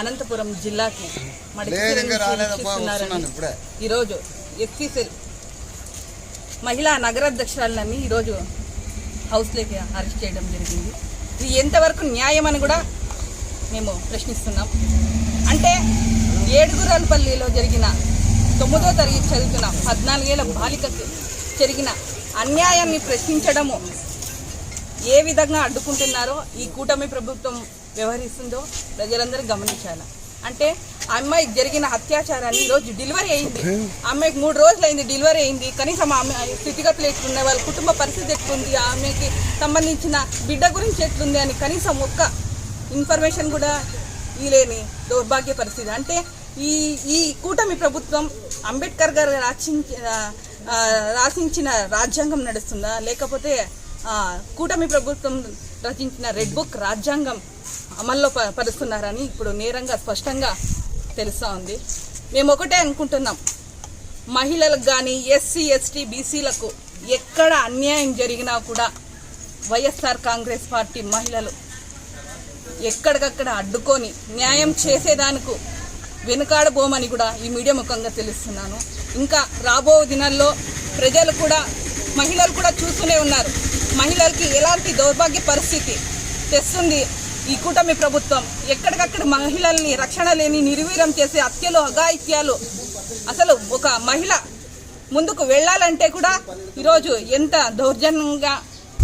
అనంతపురం జిల్లాకి ఈరోజు ఎస్సీసెల్ మహిళా నగరాధ్యక్షురాలని ఈరోజు హౌస్లోకి అరెస్ట్ చేయడం జరిగింది. ఇది ఎంతవరకు న్యాయం అని కూడా మేము ప్రశ్నిస్తున్నాం. అంటే ఏడుగురాలపల్లిలో జరిగిన తొమ్మిదో తరగతి చదువుతున్న పద్నాలుగేళ్ళ బాలికకు జరిగిన అన్యాయాన్ని ప్రశ్నించడము ఏ విధంగా అడ్డుకుంటున్నారో ఈ కూటమి ప్రభుత్వం వ్యవహరిస్తుందో ప్రజలందరూ గమనించాలి. అంటే ఆ అమ్మాయికి జరిగిన అత్యాచారాన్ని ఈరోజు డెలివరీ అయింది. ఆ అమ్మాయికి మూడు రోజులు అయింది డెలివరీ అయింది. కనీసం ఆమె స్థితిగతులు ఎట్లున్నాయి వాళ్ళ కుటుంబ పరిస్థితి ఎట్లుంది ఆమెకి సంబంధించిన బిడ్డ గురించి ఎట్లుంది అని కనీసం ఒక్క ఇన్ఫర్మేషన్ కూడా ఇలేని దౌర్భాగ్య పరిస్థితి. అంటే ఈ ఈ కూటమి ప్రభుత్వం అంబేద్కర్ గారు రచించిన ఆ, రాసించిన రాజ్యాంగం నడుస్తుందా? లేకపోతే కూటమి ప్రభుత్వం రచించిన రెడ్ బుక్ రాజ్యాంగం అమల్లో ప- పరుస్తున్నారని ఇప్పుడు నేరంగా స్పష్టంగా తెలుస్తూ ఉంది. మేము ఒకటే అనుకుంటున్నాం. మహిళలకు కానీ ఎస్సీ ఎస్టీ బీసీలకు ఎక్కడ అన్యాయం జరిగినా కూడా వైఎస్ఆర్ కాంగ్రెస్ పార్టీ మహిళలు ఎక్కడికక్కడ అడ్డుకొని న్యాయం చేసేదానికి వెనుకాడబోమని కూడా ఈ మీడియా ముఖంగా తెలుస్తున్నాను. ఇంకా రాబో దినాల్లో ప్రజలు కూడా మహిళలు కూడా చూస్తూనే ఉన్నారు. మహిళలకి ఎలాంటి దౌర్భాగ్య పరిస్థితి తెస్తుంది ఈ కూటమి ప్రభుత్వం? ఎక్కడికక్కడ మహిళల్ని రక్షణ లేని నిర్వీర్యం చేసే హత్యలు అఘాయిత్యాలు? అసలు ఒక మహిళ ముందుకు వెళ్ళాలంటే కూడా ఈరోజు ఎంత దౌర్జన్యంగా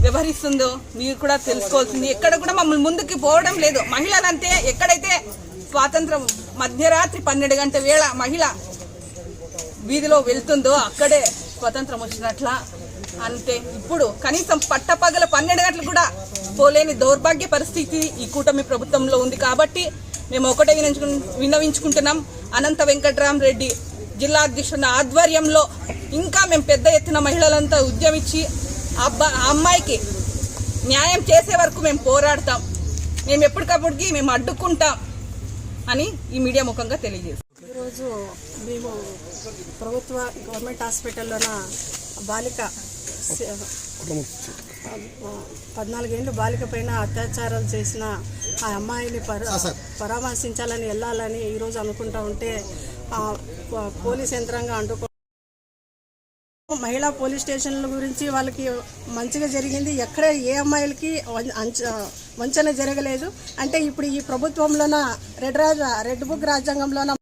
వ్యవహరిస్తుందో మీరు కూడా తెలుసుకోవాల్సింది. ఎక్కడ కూడా మమ్మల్ని ముందుకు పోవడం లేదు. మహిళలంటే ఎక్కడైతే స్వాతంత్రం మధ్యరాత్రి పన్నెండు గంట వేళ మహిళ వీధిలో వెళ్తుందో అక్కడే స్వతంత్రం వచ్చినట్ల అంతే. ఇప్పుడు కనీసం పట్టపగల పన్నెండు గంటలు కూడా పోలేని దౌర్భాగ్య పరిస్థితి ఈ కూటమి ప్రభుత్వంలో ఉంది కాబట్టి మేము ఒకటే వినించుకు విన్నవించుకుంటున్నాం. అనంత వెంకట్రామ్ రెడ్డి జిల్లా అధ్యక్షుల ఆధ్వర్యంలో ఇంకా మేము పెద్ద ఎత్తున మహిళలంతా ఉద్యమించి అబ్బా- ఆ అమ్మాయికి న్యాయం చేసే వరకు మేము పోరాడతాం. మేము ఎప్పటికప్పటికి మేము అడ్డుకుంటాం అని ఈ మీడియా ముఖంగా తెలియజేస్తాం ఈరోజు మేము ప్రభుత్వ గవర్నమెంట్ హాస్పిటల్లోన బాలిక పద్నాలుగేళ్ళు బాలిక పైన అత్యాచారాలు చేసిన ఆ అమ్మాయిని పర పరామర్శించాలని వెళ్ళాలని ఈరోజు అనుకుంటా ఉంటే పోలీస్ యంత్రాంగం అంటుకో మహిళా పోలీస్ స్టేషన్ల గురించి వాళ్ళకి మంచిగా జరిగింది. ఎక్కడ ఏ అమ్మాయిలకి వంచన జరగలేదు. అంటే ఇప్పుడు ఈ ప్రభుత్వంలోన రెడ్ రాజ రెడ్ బుక్ రాజ్యాంగంలోన